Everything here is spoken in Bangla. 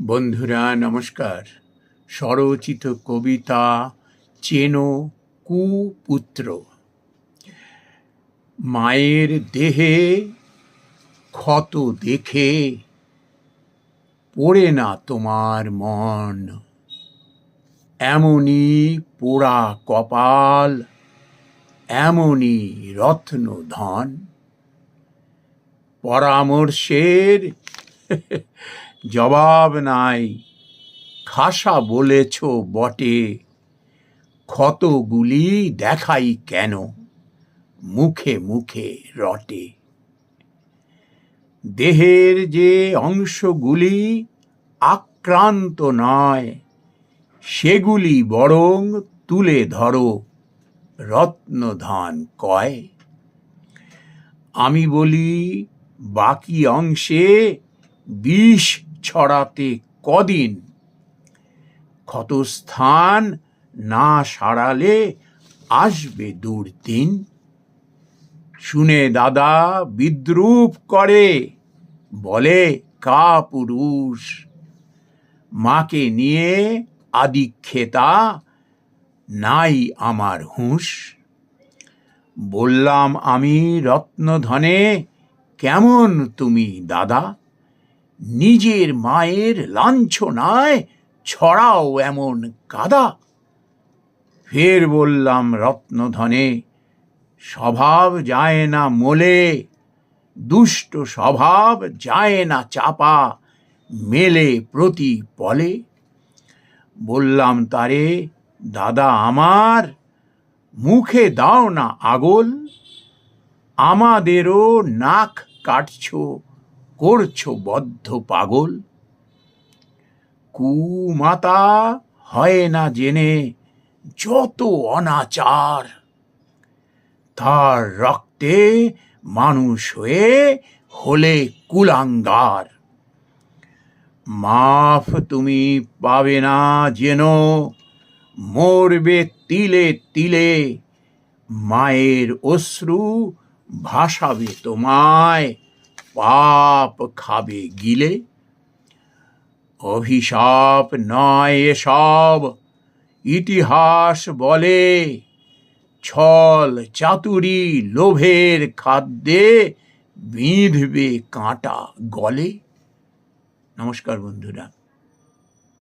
বন্ধুরা, নমস্কার। স্বরচিত কবিতা চেনো কুপুত্র। মায়ের দেহে ক্ষত দেখে পড়ে না তোমার মন। এমনই পোড়া কপাল, এমনই রত্ন ধন। পরামর্শের জবাব নাই। খাসা বলেছ বটে। ক্ষতগুলি দেখাই কেন? মুখে মুখে রটে। দেহের যে অংশগুলি আক্রান্ত নয়, সেগুলি বরং তুলে ধরো, রত্নধান কয়। আমি বলি, বাকি অংশে বিষ ছড়াতে কদিন? ক্ষতস্থান না সারালে আসবে দুর্দিন। শুনে দাদা বিদ্রুপ করে, বলে, কা পুরুষ? মাকে নিয়ে আদিক্ষেতা নাই আমার হুঁশ। বললাম আমি রত্নধনে, কেমন তুমি দাদা? নিজের মায়ের লাঞ্ছনায় ছড়াও এমন কাদা। ফের বললাম, রত্নধনে, স্বভাব যায় না মোলে, দুষ্ট স্বভাব যায় না চাপা, মেলে প্রতি পলে বললাম, তারে, দাদা আমার, মুখে দাও না আগল, আমাদেরও নাক কাটছো। করছ বদ্ধ পাগল? কুমাতা, হয় না জেনে যত অনাচার। তার রক্তে মানুষ হয়ে হলে কুলাঙ্গার। মাফ তুমি পাবে না যেন, মরবে তিলে তিলে। মায়ের অশ্রু ভাসাবে তোমায় পাপ খাবে গিলে। অভিশাপ নয় এসব, ইতিহাস বলে। ছল চাতুরি লোভের খাদ্যে বিঁধবে কাঁটা গলে। নমস্কার বন্ধুরা।